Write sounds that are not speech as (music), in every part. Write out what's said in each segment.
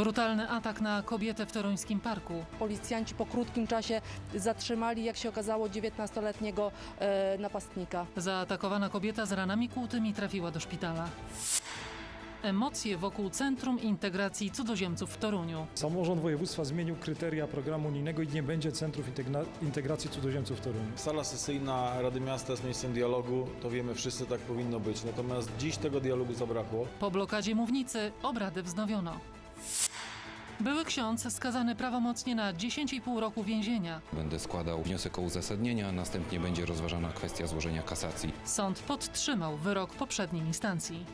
Brutalny atak na kobietę w toruńskim parku. Policjanci po krótkim czasie zatrzymali, jak się okazało, 19-letniego e, napastnika. Zaatakowana kobieta z ranami kłutymi trafiła do szpitala. Emocje wokół Centrum Integracji Cudzoziemców w Toruniu. Samorząd województwa zmienił kryteria programu unijnego i nie będzie centrów integracji cudzoziemców w Toruniu. Sala sesyjna Rady Miasta jest miejscem dialogu, to wiemy wszyscy, tak powinno być. Natomiast dziś tego dialogu zabrakło. Po blokadzie mównicy obrady wznowiono. Były ksiądz skazany prawomocnie na 10,5 roku więzienia. Będę składał wniosek o uzasadnienie, a następnie będzie rozważana kwestia złożenia kasacji. Sąd podtrzymał wyrok poprzedniej instancji.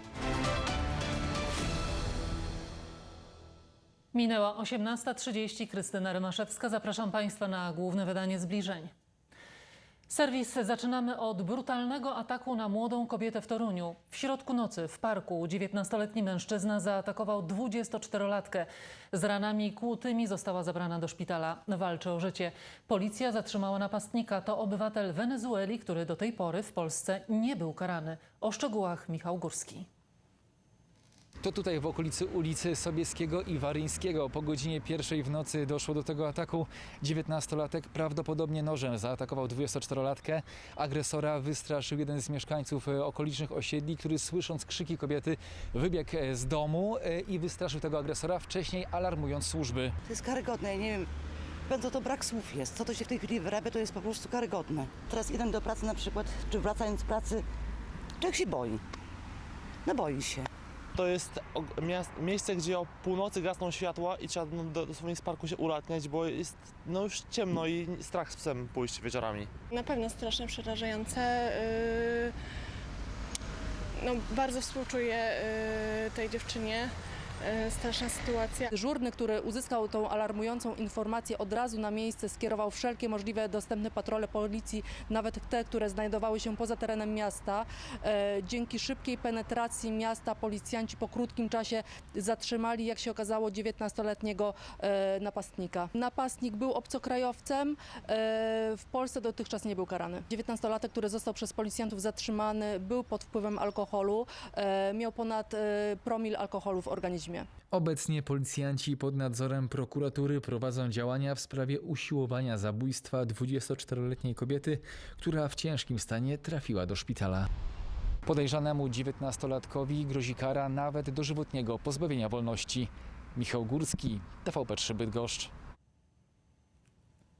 Minęła 18.30. Krystyna Rymaszewska. Zapraszam Państwa na główne wydanie zbliżeń. Serwis zaczynamy od brutalnego ataku na młodą kobietę w Toruniu. W środku nocy w parku 19-letni mężczyzna zaatakował 24-latkę. Z ranami kłutymi została zabrana do szpitala. Walczy o życie. Policja zatrzymała napastnika. To obywatel Wenezueli, który do tej pory w Polsce nie był karany. O szczegółach Michał Górski. To tutaj w okolicy ulicy Sobieskiego i Waryńskiego po godzinie pierwszej w nocy doszło do tego ataku. 19-latek prawdopodobnie nożem zaatakował 24-latkę. Agresora wystraszył jeden z mieszkańców e, okolicznych osiedli, który słysząc krzyki kobiety wybiegł e, z domu e, i wystraszył tego agresora, wcześniej alarmując służby. To jest karygodne, nie wiem. Bardzo to brak słów jest. Co to się w tej chwili wyrabia, to jest po prostu karygodne. Teraz idę do pracy na przykład, czy wracając z pracy, człowiek się boi. No boi się. To jest miejsce, gdzie o północy gasną światła i trzeba no, do- dosłownie z parku się ulatniać, bo jest no już ciemno i strach z psem pójść wieczorami. Na pewno strasznie przerażające. Yy, No, bardzo współczuję yy, tej dziewczynie. Yy, Straszna sytuacja. Dyżurny, który uzyskał tą alarmującą informację, od razu na miejsce skierował wszelkie możliwe dostępne patrole policji, nawet te, które znajdowały się poza terenem miasta. E, Dzięki szybkiej penetracji miasta policjanci po krótkim czasie zatrzymali, jak się okazało, 19-letniego e, napastnika. Napastnik był obcokrajowcem, e, w Polsce dotychczas nie był karany. 19-latek, który został przez policjantów zatrzymany, był pod wpływem alkoholu, e, miał ponad e, promil alkoholu w organizmie. Obecnie policjanci pod nadzorem prokuratury prowadzą działania w sprawie usiłowania zabójstwa 24-letniej kobiety, która w ciężkim stanie trafiła do szpitala. Podejrzanemu 19-latkowi grozi kara nawet dożywotniego pozbawienia wolności. Michał Górski, TVP3 Bydgoszcz.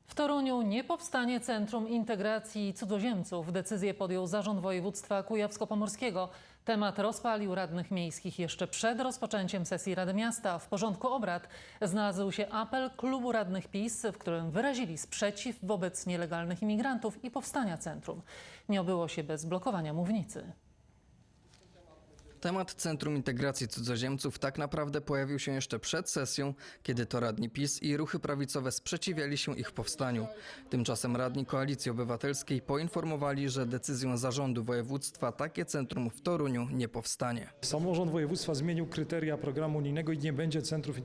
W Toruniu nie powstanie Centrum Integracji Cudzoziemców. Decyzję podjął Zarząd Województwa Kujawsko-Pomorskiego. Temat rozpalił radnych miejskich jeszcze przed rozpoczęciem sesji Rady Miasta. W porządku obrad znalazł się apel klubu radnych PiS, w którym wyrazili sprzeciw wobec nielegalnych imigrantów i powstania centrum. Nie obyło się bez blokowania mównicy. Temat Centrum Integracji Cudzoziemców tak naprawdę pojawił się jeszcze przed sesją, kiedy to radni PiS i ruchy prawicowe sprzeciwiali się ich powstaniu. Tymczasem radni Koalicji Obywatelskiej poinformowali, że decyzją zarządu województwa takie centrum w Toruniu nie powstanie. Samorząd województwa zmienił kryteria programu unijnego i nie będzie centrów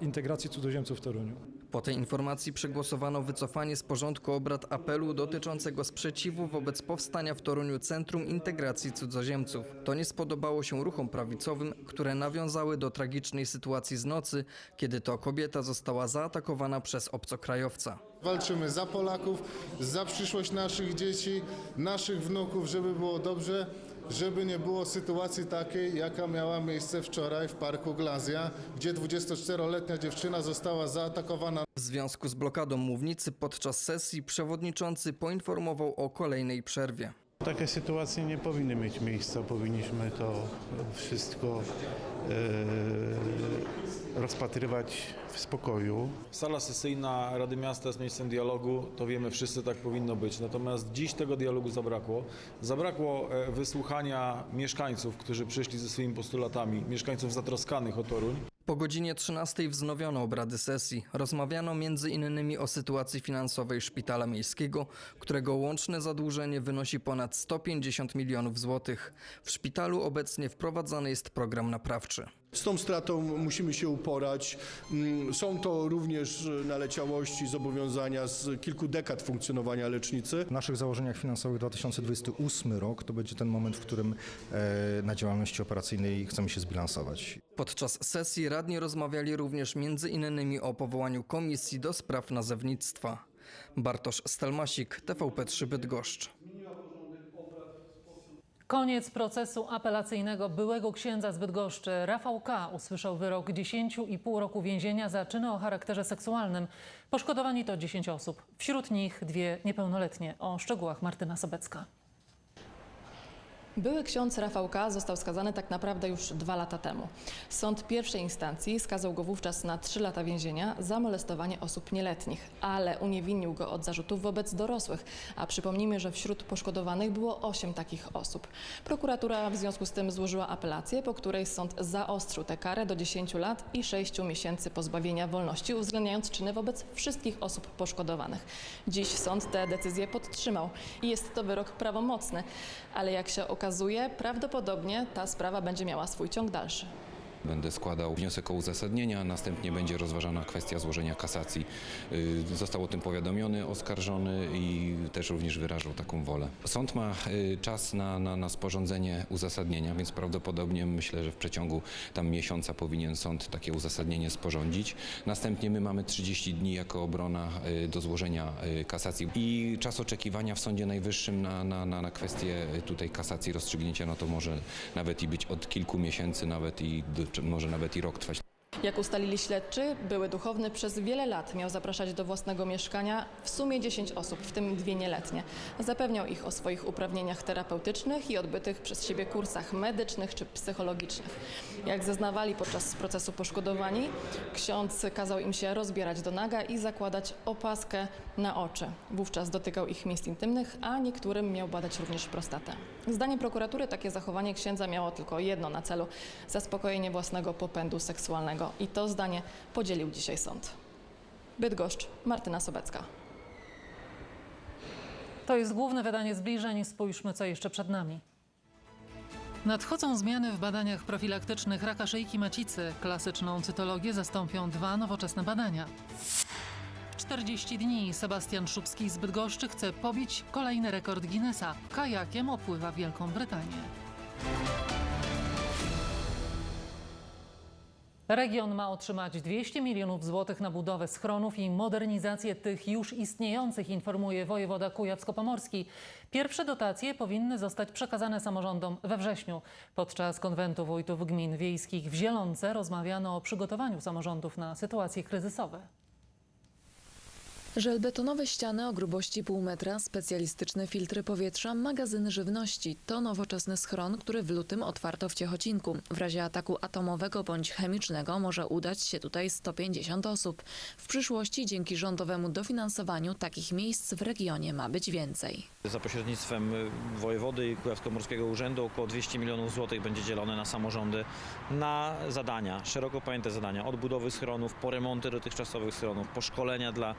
integracji cudzoziemców w Toruniu. Po tej informacji przegłosowano wycofanie z porządku obrad apelu dotyczącego sprzeciwu wobec powstania w Toruniu Centrum Integracji Cudzoziemców. To nie spodobało się ruchom prawicowym, które nawiązały do tragicznej sytuacji z nocy, kiedy to kobieta została zaatakowana przez obcokrajowca. Walczymy za Polaków, za przyszłość naszych dzieci, naszych wnuków, żeby było dobrze, żeby nie było sytuacji takiej, jaka miała miejsce wczoraj w parku Glazja, gdzie 24-letnia dziewczyna została zaatakowana W związku z blokadą mównicy podczas sesji przewodniczący poinformował o kolejnej przerwie. Takie sytuacje nie powinny mieć miejsca. Powinniśmy to wszystko e, rozpatrywać w spokoju. Sala sesyjna Rady Miasta jest miejscem dialogu, to wiemy wszyscy, tak powinno być. Natomiast dziś tego dialogu zabrakło. Zabrakło e, wysłuchania mieszkańców, którzy przyszli ze swoimi postulatami, mieszkańców zatroskanych o Toruń. Po godzinie 13 wznowiono obrady sesji. Rozmawiano między innymi o sytuacji finansowej szpitala miejskiego, którego łączne zadłużenie wynosi ponad 150 milionów złotych. W szpitalu obecnie wprowadzany jest program naprawczy. Z tą stratą musimy się uporać. Mm, Są to również naleciałości, zobowiązania z kilku dekad funkcjonowania lecznicy. W naszych założeniach finansowych 2028 rok to będzie ten moment, w którym e, na działalności operacyjnej chcemy się zbilansować. Podczas sesji radni rozmawiali również między innymi o powołaniu komisji do spraw nazewnictwa. Bartosz Stelmasik, TVP3 Bydgoszcz. Koniec procesu apelacyjnego byłego księdza z Bydgoszczy. Rafał K. usłyszał wyrok 10,5 roku więzienia za czyny o charakterze seksualnym. Poszkodowani to 10 osób, wśród nich dwie niepełnoletnie. O szczegółach Martyna Sobecka. Były ksiądz Rafał K. został skazany tak naprawdę już dwa lata temu. Sąd pierwszej instancji skazał go wówczas na trzy lata więzienia za molestowanie osób nieletnich, ale uniewinnił go od zarzutów wobec dorosłych. A przypomnijmy, że wśród poszkodowanych było osiem takich osób. Prokuratura w związku z tym złożyła apelację, po której sąd zaostrzył tę karę do 10 lat i 6 miesięcy pozbawienia wolności, uwzględniając czyny wobec wszystkich osób poszkodowanych. Dziś sąd tę decyzję podtrzymał i jest to wyrok prawomocny, ale jak się okazuje, prawdopodobnie ta sprawa będzie miała swój ciąg dalszy. Będę składał wniosek o uzasadnienia, następnie będzie rozważana kwestia złożenia kasacji. Y, Został o tym powiadomiony oskarżony i też również wyrażał taką wolę. Sąd ma y, czas na, na, na sporządzenie uzasadnienia, więc prawdopodobnie myślę, że w przeciągu tam miesiąca powinien sąd takie uzasadnienie sporządzić. Następnie my mamy 30 dni jako obrona y, do złożenia kasacji i czas oczekiwania w Sądzie Najwyższym na, na, na, na kwestię tutaj kasacji rozstrzygnięcia, no to może nawet i być od kilku miesięcy, nawet i do, może nawet i rok trwać. Jak ustalili śledczy, były duchowny przez wiele lat miał zapraszać do własnego mieszkania w sumie 10 osób, w tym dwie nieletnie. Zapewniał ich o swoich uprawnieniach terapeutycznych i odbytych przez siebie kursach medycznych czy psychologicznych. Jak zeznawali podczas procesu poszkodowani, ksiądz kazał im się rozbierać do naga i zakładać opaskę na oczy. Wówczas dotykał ich miejsc intymnych, a niektórym miał badać również prostatę. Zdaniem prokuratury takie zachowanie księdza miało tylko jedno na celu zaspokojenie własnego popędu seksualnego. I to zdanie podzielił dzisiaj sąd. Bydgoszcz, Martyna Sobecka. To jest główne wydanie zbliżeń. Spójrzmy, co jeszcze przed nami. Nadchodzą zmiany w badaniach profilaktycznych raka szyjki macicy. Klasyczną cytologię zastąpią dwa nowoczesne badania. W 40 dni Sebastian Szubski z Bydgoszczy chce pobić kolejny rekord Guinnessa. Kajakiem opływa Wielką Brytanię. Region ma otrzymać 200 milionów złotych na budowę schronów i modernizację tych już istniejących, informuje wojewoda kujawsko-pomorski. Pierwsze dotacje powinny zostać przekazane samorządom we wrześniu. Podczas konwentu wójtów gmin wiejskich w Zielonce rozmawiano o przygotowaniu samorządów na sytuacje kryzysowe. Żelbetonowe ściany o grubości pół metra, specjalistyczne filtry powietrza, magazyny żywności to nowoczesny schron, który w lutym otwarto w Ciechocinku. W razie ataku atomowego bądź chemicznego może udać się tutaj 150 osób. W przyszłości dzięki rządowemu dofinansowaniu takich miejsc w regionie ma być więcej. Za pośrednictwem wojewody i Kujawsko-Pomorskiego Urzędu około 200 milionów złotych będzie dzielone na samorządy na zadania, szeroko pojęte zadania, od budowy schronów, po remonty dotychczasowych schronów, po szkolenia dla,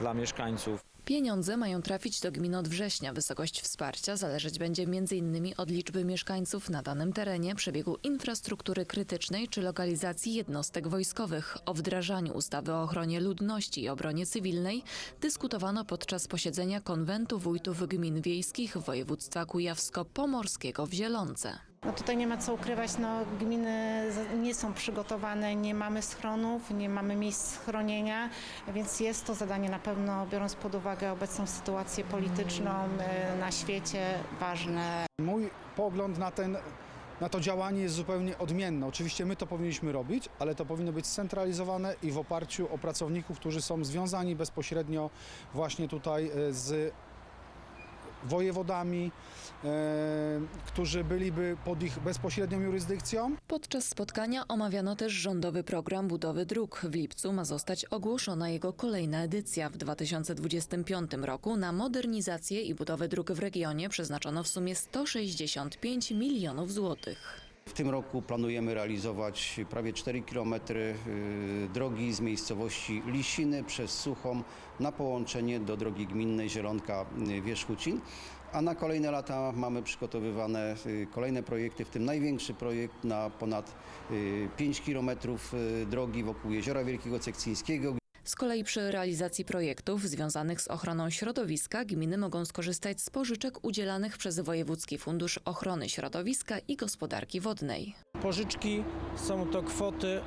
dla mieszkańców. Pieniądze mają trafić do gmin od września. Wysokość wsparcia zależeć będzie m.in. od liczby mieszkańców na danym terenie, przebiegu infrastruktury krytycznej czy lokalizacji jednostek wojskowych. O wdrażaniu ustawy o ochronie ludności i obronie cywilnej dyskutowano podczas posiedzenia konwentu wójtów gmin wiejskich województwa kujawsko-pomorskiego w Zielonce. No tutaj nie ma co ukrywać, no gminy nie są przygotowane, nie mamy schronów, nie mamy miejsc schronienia, więc jest to zadanie na pewno, biorąc pod uwagę obecną sytuację polityczną e, na świecie, ważne. Mój pogląd na, ten, na to działanie jest zupełnie odmienny. Oczywiście my to powinniśmy robić, ale to powinno być scentralizowane i w oparciu o pracowników, którzy są związani bezpośrednio właśnie tutaj e, z wojewodami, e, którzy byliby pod ich bezpośrednią jurysdykcją. Podczas spotkania omawiano też rządowy program budowy dróg. W lipcu ma zostać ogłoszona jego kolejna edycja. W 2025 roku na modernizację i budowę dróg w regionie przeznaczono w sumie 165 milionów złotych. W tym roku planujemy realizować prawie 4 km drogi z miejscowości Lisiny przez Suchą na połączenie do drogi gminnej Zielonka-Wierzchucin. A na kolejne lata mamy przygotowywane y, kolejne projekty, w tym największy projekt na ponad y, 5 km drogi wokół Jeziora Wielkiego Cekcyńskiego, Z kolei przy realizacji projektów związanych z ochroną środowiska gminy mogą skorzystać z pożyczek udzielanych przez Wojewódzki Fundusz Ochrony Środowiska i Gospodarki Wodnej. Pożyczki są to kwoty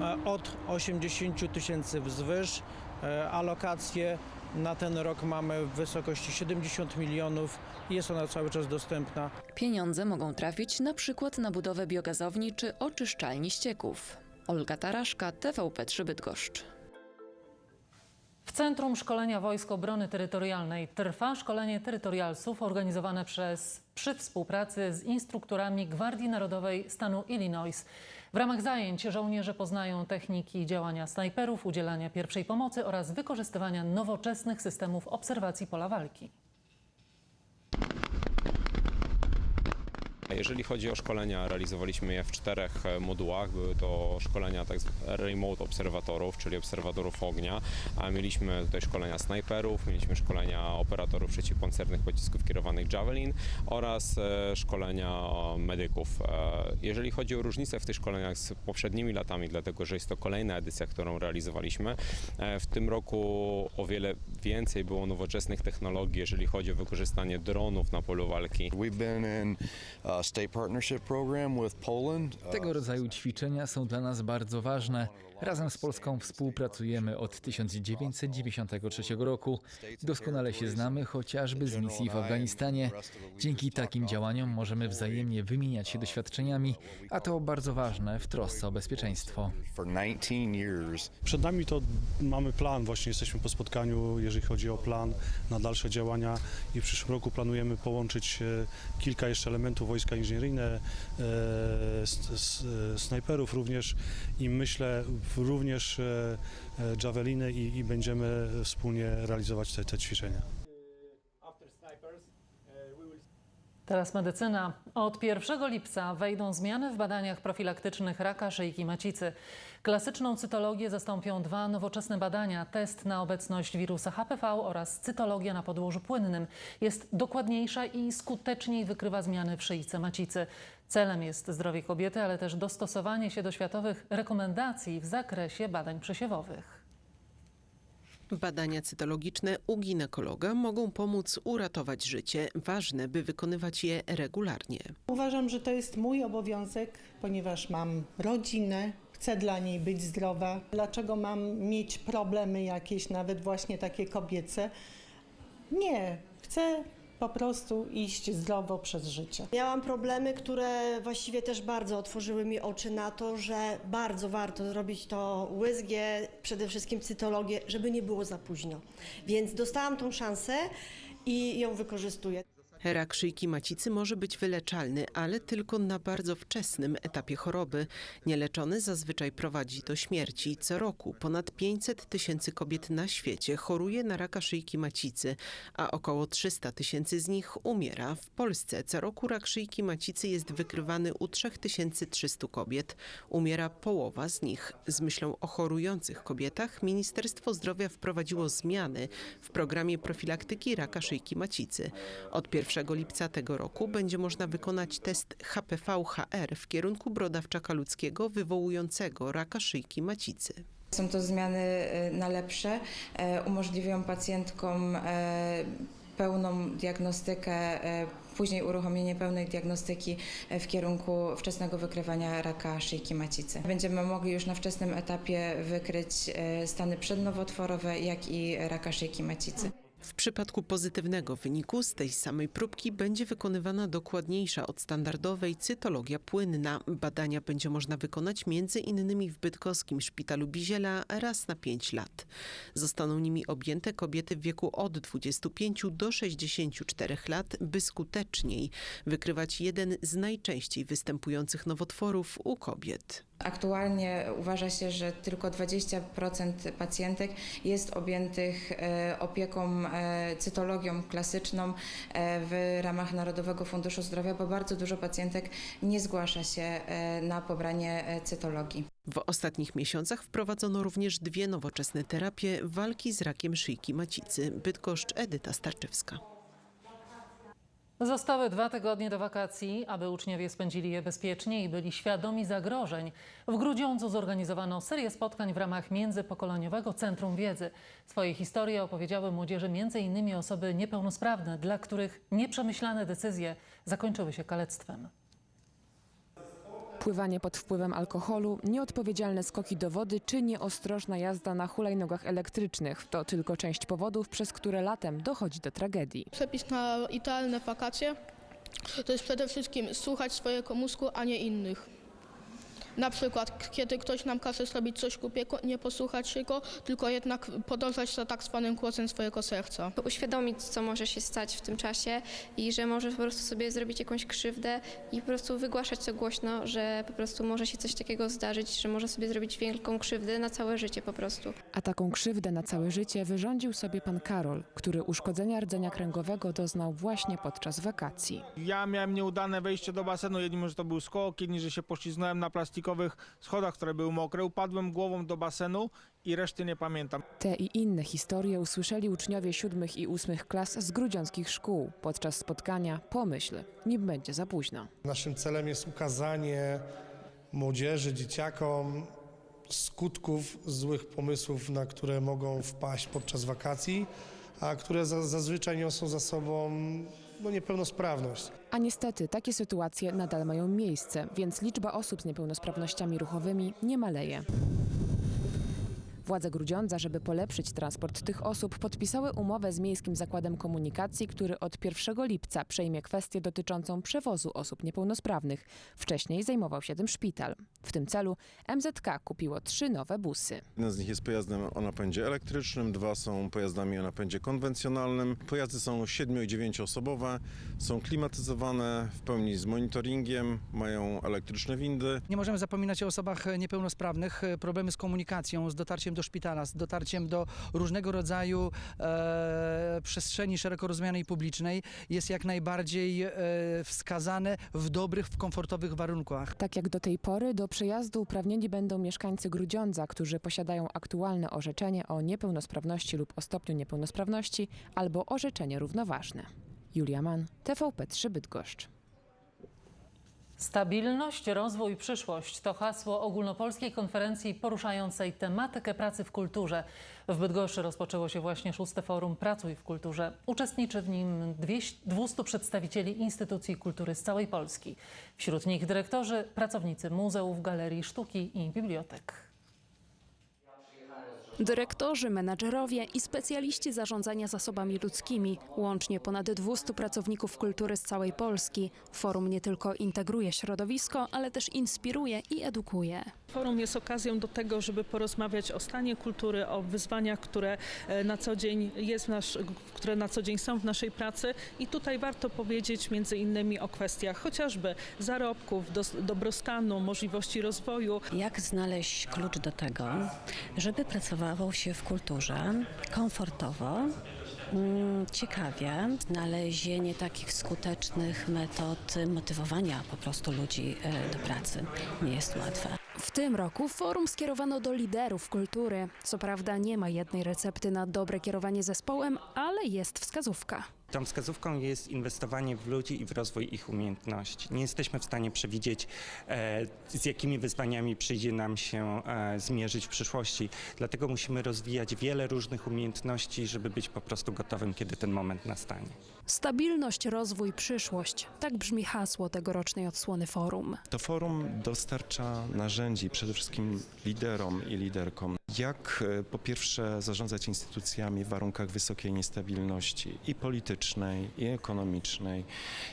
e, od 80 tysięcy wzwyż. E, Alokacje na ten rok mamy w wysokości 70 milionów i jest ona cały czas dostępna. Pieniądze mogą trafić na przykład na budowę biogazowni czy oczyszczalni ścieków. Olga Taraszka, TVP3 Bydgoszcz. W Centrum Szkolenia Wojsk Obrony Terytorialnej trwa szkolenie terytorialsów organizowane przez przy współpracy z instruktorami Gwardii Narodowej stanu Illinois. W ramach zajęć żołnierze poznają techniki działania snajperów, udzielania pierwszej pomocy oraz wykorzystywania nowoczesnych systemów obserwacji pola walki. Jeżeli chodzi o szkolenia, realizowaliśmy je w czterech e, modułach. Były to szkolenia tak remote obserwatorów, czyli obserwatorów ognia, mieliśmy tutaj szkolenia snajperów, mieliśmy szkolenia operatorów przeciwpancernych pocisków kierowanych Javelin oraz e, szkolenia medyków. E, Jeżeli chodzi o różnice w tych szkoleniach z poprzednimi latami, dlatego że jest to kolejna edycja, którą realizowaliśmy, w tym roku o wiele więcej było nowoczesnych technologii, jeżeli chodzi o wykorzystanie dronów na polu walki. We've been in. Uh, Tego rodzaju ćwiczenia są dla nas bardzo ważne. Razem z Polską współpracujemy od 1993 roku. Doskonale się znamy chociażby z misji w Afganistanie. Dzięki takim działaniom możemy wzajemnie wymieniać się doświadczeniami, a to bardzo ważne w trosce o bezpieczeństwo. For 19 years. Przed nami to mamy plan, właśnie jesteśmy po spotkaniu, jeżeli chodzi o plan na dalsze działania i w przyszłym roku planujemy połączyć e, kilka jeszcze elementów wojska inżynieryjne, e, s, snajperów również i myślę również e, e, javeliny i, i będziemy wspólnie realizować te, te ćwiczenia. Teraz medycyna. Od 1 lipca wejdą zmiany w badaniach profilaktycznych raka szyjki macicy. Klasyczną cytologię zastąpią dwa nowoczesne badania: test na obecność wirusa HPV oraz cytologia na podłożu płynnym. Jest dokładniejsza i skuteczniej wykrywa zmiany w szyjce macicy. Celem jest zdrowie kobiety, ale też dostosowanie się do światowych rekomendacji w zakresie badań przesiewowych. Badania cytologiczne u ginekologa mogą pomóc uratować życie. Ważne, by wykonywać je regularnie. Uważam, że to jest mój obowiązek, ponieważ mam rodzinę, chcę dla niej być zdrowa. Dlaczego mam mieć problemy jakieś, nawet właśnie takie kobiece? Nie, chcę po prostu iść zdrowo przez życie. Miałam problemy, które właściwie też bardzo otworzyły mi oczy na to, że bardzo warto zrobić to łyzgie, przede wszystkim cytologię, żeby nie było za późno. Więc dostałam tą szansę i ją wykorzystuję. Rak szyjki macicy może być wyleczalny, ale tylko na bardzo wczesnym etapie choroby. Nieleczony zazwyczaj prowadzi do śmierci. Co roku ponad 500 tysięcy kobiet na świecie choruje na raka szyjki macicy, a około 300 tysięcy z nich umiera. W Polsce co roku rak szyjki macicy jest wykrywany u 3300 kobiet. Umiera połowa z nich. Z myślą o chorujących kobietach Ministerstwo Zdrowia wprowadziło zmiany w programie profilaktyki raka szyjki macicy. Od 1 lipca tego roku będzie można wykonać test HPV-HR w kierunku brodawczaka ludzkiego wywołującego raka szyjki macicy. Są to zmiany e, na lepsze, e, umożliwią pacjentkom e, pełną diagnostykę, później uruchomienie pełnej diagnostyki w kierunku wczesnego wykrywania raka szyjki macicy. Będziemy mogli już na wczesnym etapie wykryć stany przednowotworowe, jak i raka szyjki macicy. W przypadku pozytywnego wyniku z tej samej próbki będzie wykonywana dokładniejsza od standardowej cytologia płynna. Badania będzie można wykonać między innymi w bydgoskim szpitalu Biziela raz na 5 lat. Zostaną nimi objęte kobiety w wieku od 25 do 64 lat, by skuteczniej wykrywać jeden z najczęściej występujących nowotworów u kobiet. Aktualnie uważa się, że tylko 20% pacjentek jest objętych e, opieką e, cytologią klasyczną e, w ramach Narodowego Funduszu Zdrowia, bo bardzo dużo pacjentek nie zgłasza się e, na pobranie e, cytologii. W ostatnich miesiącach wprowadzono również dwie nowoczesne terapie walki z rakiem szyjki macicy. Bydgoszcz Edyta Starczewska. Zostały dwa tygodnie do wakacji, aby uczniowie spędzili je bezpiecznie i byli świadomi zagrożeń. W Grudziądzu zorganizowano serię spotkań w ramach Międzypokoleniowego Centrum Wiedzy. Swoje historie opowiedziały młodzieży m.in. osoby niepełnosprawne, dla których nieprzemyślane decyzje zakończyły się kalectwem. Pływanie pod wpływem alkoholu, nieodpowiedzialne skoki do wody czy nieostrożna jazda na hulajnogach elektrycznych to tylko część powodów, przez które latem dochodzi do tragedii. Przepis na idealne wakacje to jest przede wszystkim słuchać swojego mózgu, a nie innych. Na przykład, kiedy ktoś nam każe zrobić coś głupiego, nie posłuchać się go, tylko jednak podążać za tak zwanym głosem swojego serca. uświadomić, co może się stać w tym czasie i że może po prostu sobie zrobić jakąś krzywdę i po prostu wygłaszać to głośno, że po prostu może się coś takiego zdarzyć, że może sobie zrobić wielką krzywdę na całe życie po prostu. A taką krzywdę na całe życie wyrządził sobie pan Karol, który uszkodzenia rdzenia kręgowego doznał właśnie podczas wakacji. Ja miałem nieudane wejście do basenu. Jedni, że to był skok, jedni, że się poślizgnąłem na plastikowych schodach, które były mokre. Upadłem głową do basenu i reszty nie pamiętam. Te i inne historie usłyszeli uczniowie siódmych i ósmych klas z grudziąckich szkół podczas spotkania Pomyśl, nim będzie za późno. Naszym celem jest ukazanie młodzieży, dzieciakom skutków złych pomysłów, na które mogą wpaść podczas wakacji, a które za, zazwyczaj niosą za sobą no, niepełnosprawność. A niestety takie sytuacje nadal mają miejsce, więc liczba osób z niepełnosprawnościami ruchowymi nie maleje. Władze Grudziądza, żeby polepszyć transport tych osób, podpisały umowę z Miejskim Zakładem Komunikacji, który od 1 lipca przejmie kwestię dotyczącą przewozu osób niepełnosprawnych. Wcześniej zajmował się tym szpital. W tym celu MZK kupiło trzy nowe busy. Jeden z nich jest pojazdem o napędzie elektrycznym, dwa są pojazdami o napędzie konwencjonalnym. Pojazdy są 7 i 9 osobowe, są klimatyzowane w pełni z monitoringiem, mają elektryczne windy. Nie możemy zapominać o osobach niepełnosprawnych. Problemy z komunikacją, z dotarciem do szpitala, z dotarciem do różnego rodzaju e, przestrzeni szeroko rozumianej publicznej jest jak najbardziej e, wskazane w dobrych, w komfortowych warunkach. Tak jak do tej pory, do przejazdu uprawnieni będą mieszkańcy Grudziądza, którzy posiadają aktualne orzeczenie o niepełnosprawności lub o stopniu niepełnosprawności albo orzeczenie równoważne. Julia Mann, TVP3 Bydgoszcz. Stabilność, rozwój, przyszłość to hasło ogólnopolskiej konferencji poruszającej tematykę pracy w kulturze. W Bydgoszczy rozpoczęło się właśnie szóste forum Pracuj w kulturze. Uczestniczy w nim 200 przedstawicieli instytucji kultury z całej Polski. Wśród nich dyrektorzy, pracownicy muzeów, galerii sztuki i bibliotek. Dyrektorzy, menadżerowie i specjaliści zarządzania zasobami ludzkimi, łącznie ponad 200 pracowników kultury z całej Polski. Forum nie tylko integruje środowisko, ale też inspiruje i edukuje. Forum jest okazją do tego, żeby porozmawiać o stanie kultury, o wyzwaniach, które e, na co dzień jest nasz, które na co dzień są w naszej pracy i tutaj warto powiedzieć między innymi o kwestiach chociażby zarobków, dos, dobrostanu, możliwości rozwoju. Jak znaleźć klucz do tego, żeby pracowało się w kulturze komfortowo, mm, ciekawie, znalezienie takich skutecznych metod motywowania po prostu ludzi e, do pracy nie jest łatwe. W tym roku forum skierowano do liderów kultury. Co prawda nie ma jednej recepty na dobre kierowanie zespołem, ale jest wskazówka. Tą wskazówką jest inwestowanie w ludzi i w rozwój ich umiejętności. Nie jesteśmy w stanie przewidzieć, e, z jakimi wyzwaniami przyjdzie nam się e, zmierzyć w przyszłości. Dlatego musimy rozwijać wiele różnych umiejętności, żeby być po prostu gotowym, kiedy ten moment nastanie. Stabilność, rozwój, przyszłość. Tak brzmi hasło tegorocznej odsłony forum. To forum dostarcza narzędzi przede wszystkim liderom i liderkom, jak e, po pierwsze zarządzać instytucjami w warunkach wysokiej niestabilności i politycznej, i ekonomicznej,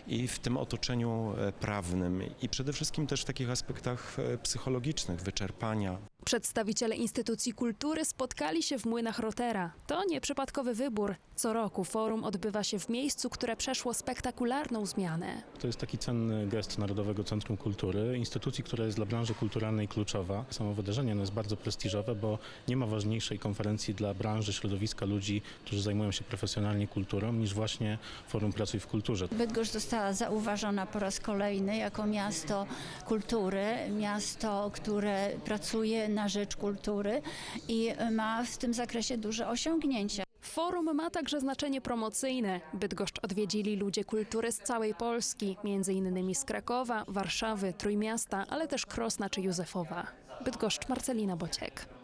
i w tym otoczeniu e, prawnym, i przede wszystkim też w takich aspektach e, psychologicznych, wyczerpania. Przedstawiciele instytucji kultury spotkali się w młynach Rotera. To nieprzypadkowy wybór. Co roku forum odbywa się w miejscu, które przeszło spektakularną zmianę. To jest taki cenny gest Narodowego Centrum Kultury, instytucji, która jest dla branży kulturalnej kluczowa. Samo wydarzenie ono jest bardzo prestiżowe, bo nie ma ważniejszej konferencji dla branży, środowiska ludzi, którzy zajmują się profesjonalnie kulturą, niż właśnie Forum Pracuj w Kulturze. Bydgoszcz została zauważona po raz kolejny jako miasto kultury, miasto, które pracuje na rzecz kultury i ma w tym zakresie duże osiągnięcia. Forum ma także znaczenie promocyjne. Bydgoszcz odwiedzili ludzie kultury z całej Polski, innymi z Krakowa, Warszawy, Trójmiasta, ale też Krosna czy Józefowa. Bydgoszcz, Marcelina Bociek.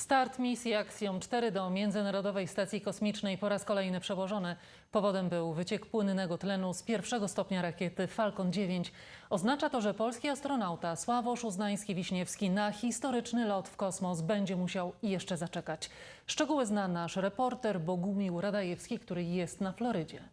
Start misji Axiom 4 do Międzynarodowej Stacji Kosmicznej po raz kolejny przełożony. Powodem był wyciek płynnego tlenu z pierwszego stopnia rakiety Falcon 9. Oznacza to, że polski astronauta Sławosz Uznański-Wiśniewski na historyczny lot w kosmos będzie musiał jeszcze zaczekać. Szczegóły zna nasz reporter Bogumił Radajewski, który jest na Florydzie.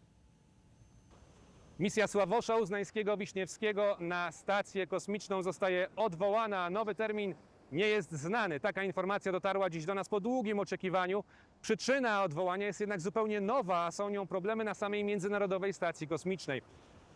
Misja Sławosza Uznańskiego-Wiśniewskiego na stację kosmiczną zostaje odwołana, nowy termin nie jest znany. Taka informacja dotarła dziś do nas po długim oczekiwaniu. Przyczyna odwołania jest jednak zupełnie nowa, a są nią problemy na samej Międzynarodowej Stacji Kosmicznej.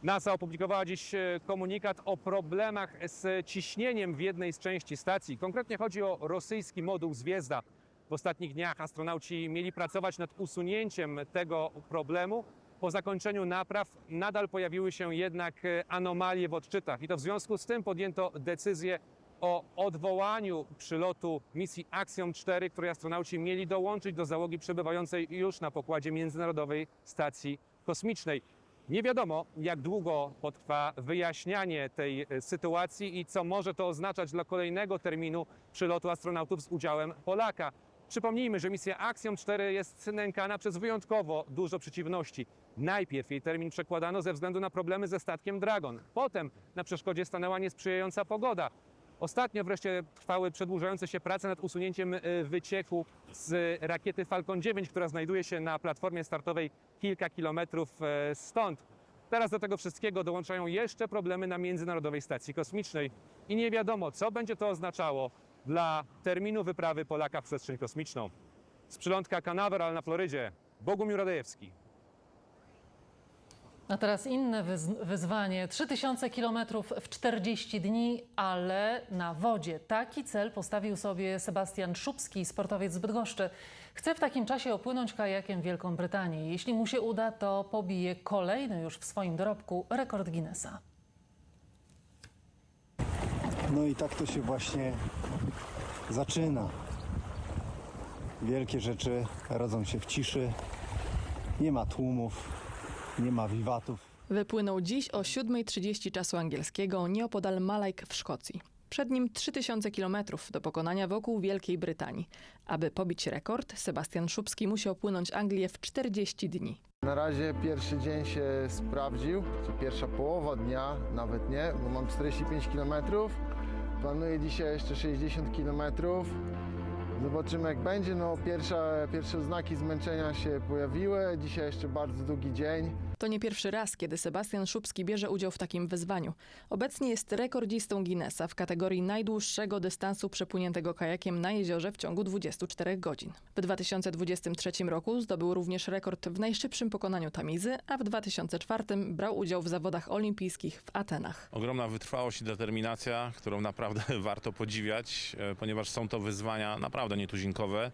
NASA opublikowała dziś e, komunikat o problemach z ciśnieniem w jednej z części stacji. Konkretnie chodzi o rosyjski moduł Zwiezda. W ostatnich dniach astronauci mieli pracować nad usunięciem tego problemu. Po zakończeniu napraw nadal pojawiły się jednak e, anomalie w odczytach i to w związku z tym podjęto decyzję o odwołaniu przylotu misji Axiom 4, której astronauci mieli dołączyć do załogi przebywającej już na pokładzie Międzynarodowej Stacji Kosmicznej. Nie wiadomo, jak długo potrwa wyjaśnianie tej e, sytuacji i co może to oznaczać dla kolejnego terminu przylotu astronautów z udziałem Polaka. Przypomnijmy, że misja Axiom 4 jest nękana przez wyjątkowo dużo przeciwności. Najpierw jej termin przekładano ze względu na problemy ze statkiem Dragon. Potem na przeszkodzie stanęła niesprzyjająca pogoda. Ostatnio wreszcie trwały przedłużające się prace nad usunięciem y, wycieku z rakiety Falcon 9, która znajduje się na platformie startowej kilka kilometrów e, stąd. Teraz do tego wszystkiego dołączają jeszcze problemy na Międzynarodowej Stacji Kosmicznej i nie wiadomo, co będzie to oznaczało dla terminu wyprawy Polaka w przestrzeń kosmiczną. Z przylądka Canaveral na Florydzie, Bogumił Radejewski. A teraz inne wyz- wyzwanie. 3000 kilometrów w 40 dni, ale na wodzie. Taki cel postawił sobie Sebastian Szubski, sportowiec z Bydgoszczy. Chce w takim czasie opłynąć kajakiem Wielką Brytanię. Jeśli mu się uda, to pobije kolejny już w swoim dorobku rekord Guinnessa. No i tak to się właśnie zaczyna. Wielkie rzeczy rodzą się w ciszy. Nie ma tłumów, nie ma wiwatów. Wypłynął dziś o 7.30 czasu angielskiego nieopodal Malajk w Szkocji. Przed nim 3000 km do pokonania wokół Wielkiej Brytanii. Aby pobić rekord, Sebastian Szubski musi opłynąć Anglię w 40 dni. Na razie pierwszy dzień się sprawdził, czy pierwsza połowa dnia, nawet nie, bo mam 45 km. Planuję dzisiaj jeszcze 60 km. Zobaczymy jak będzie. No, pierwsze, pierwsze znaki zmęczenia się pojawiły. Dzisiaj jeszcze bardzo długi dzień. To nie pierwszy raz, kiedy Sebastian Szubski bierze udział w takim wyzwaniu. Obecnie jest rekordzistą Guinnessa w kategorii najdłuższego dystansu przepłyniętego kajakiem na jeziorze w ciągu 24 godzin. W 2023 roku zdobył również rekord w najszybszym pokonaniu tamizy, a w 2004 brał udział w zawodach olimpijskich w Atenach. Ogromna wytrwałość i determinacja, którą naprawdę (laughs) warto podziwiać, e, ponieważ są to wyzwania naprawdę nietuzinkowe.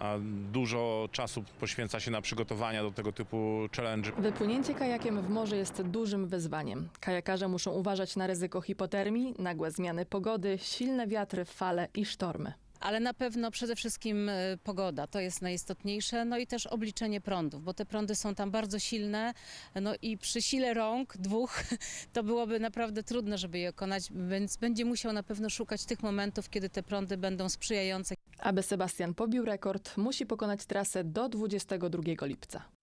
A dużo czasu poświęca się na przygotowania do tego typu challenge. Wypłynięcie kajakiem w morze jest dużym wyzwaniem. Kajakarze muszą uważać na ryzyko hipotermii, nagłe zmiany pogody, silne wiatry, fale i sztormy. Ale na pewno przede wszystkim e, pogoda, to jest najistotniejsze, no i też obliczenie prądów, bo te prądy są tam bardzo silne, no i przy sile rąk, dwóch, (laughs) to byłoby naprawdę trudno, żeby je konać, więc będzie musiał na pewno szukać tych momentów, kiedy te prądy będą sprzyjające. Aby Sebastian pobił rekord, musi pokonać trasę do 22 lipca.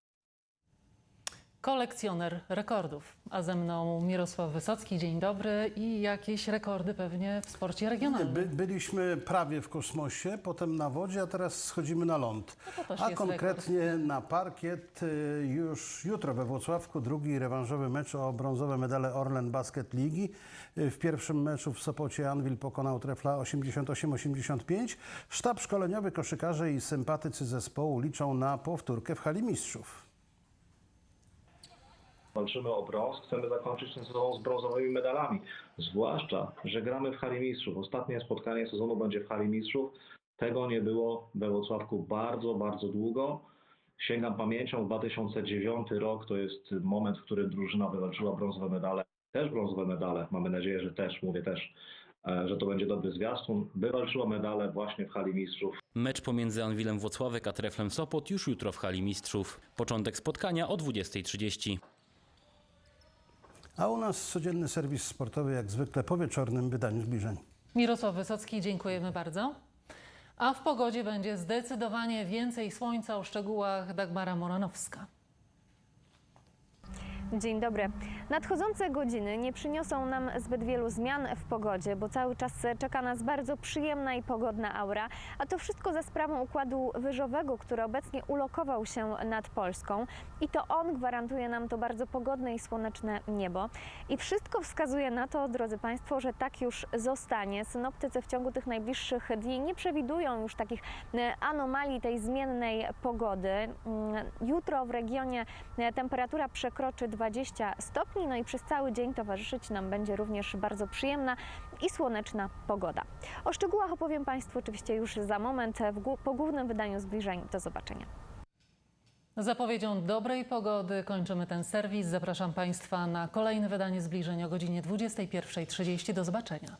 Kolekcjoner rekordów. A ze mną Mirosław Wysocki, dzień dobry i jakieś rekordy pewnie w sporcie regionalnym. By, byliśmy prawie w kosmosie, potem na wodzie, a teraz schodzimy na ląd. No A konkretnie na parkiet y, już jutro we Włocławku drugi rewanżowy mecz o brązowe medale Orlen Basket Ligi. Y, W pierwszym meczu w Sopocie Anwil pokonał Trefla 88-85. Sztab szkoleniowy, koszykarze i sympatycy zespołu liczą na powtórkę w hali mistrzów. Walczymy o brąz, chcemy zakończyć ten sezon z brązowymi medalami. Zwłaszcza, że gramy w hali mistrzów. Ostatnie spotkanie sezonu będzie w hali mistrzów. Tego nie było we Wrocławku bardzo, bardzo długo. Sięgam pamięcią, 2009 rok to jest moment, w którym drużyna wywalczyła brązowe medale. Też brązowe medale, mamy nadzieję, że też, mówię też, e, że to będzie dobry zwiastun. Wywalczyła medale właśnie w hali mistrzów. Mecz pomiędzy Anwilem Włocławek a Treflem Sopot już jutro w hali mistrzów. Początek spotkania o 20.30. A u nas codzienny serwis sportowy jak zwykle po wieczornym wydaniu zbliżeń. Mirosław Wysocki, dziękujemy bardzo. A w pogodzie będzie zdecydowanie więcej słońca. O szczegółach Dagmara Moranowska. Dzień dobry. Nadchodzące godziny nie przyniosą nam zbyt wielu zmian w pogodzie, bo cały czas czeka nas bardzo przyjemna i pogodna aura, a to wszystko za sprawą układu wyżowego, który obecnie ulokował się nad Polską i to on gwarantuje nam to bardzo pogodne i słoneczne niebo. I wszystko wskazuje na to, drodzy Państwo, że tak już zostanie. Synoptycy w ciągu tych najbliższych dni nie przewidują już takich e, anomalii tej zmiennej pogody. Mm, Jutro w regionie e, temperatura przekroczy 20 stopni, no i przez cały dzień towarzyszyć nam będzie również bardzo przyjemna i słoneczna pogoda. O szczegółach opowiem Państwu oczywiście już za moment w, po głównym wydaniu zbliżeń. Do zobaczenia. Zapowiedzią dobrej pogody kończymy ten serwis. Zapraszam Państwa na kolejne wydanie zbliżeń o godzinie 21.30. Do zobaczenia.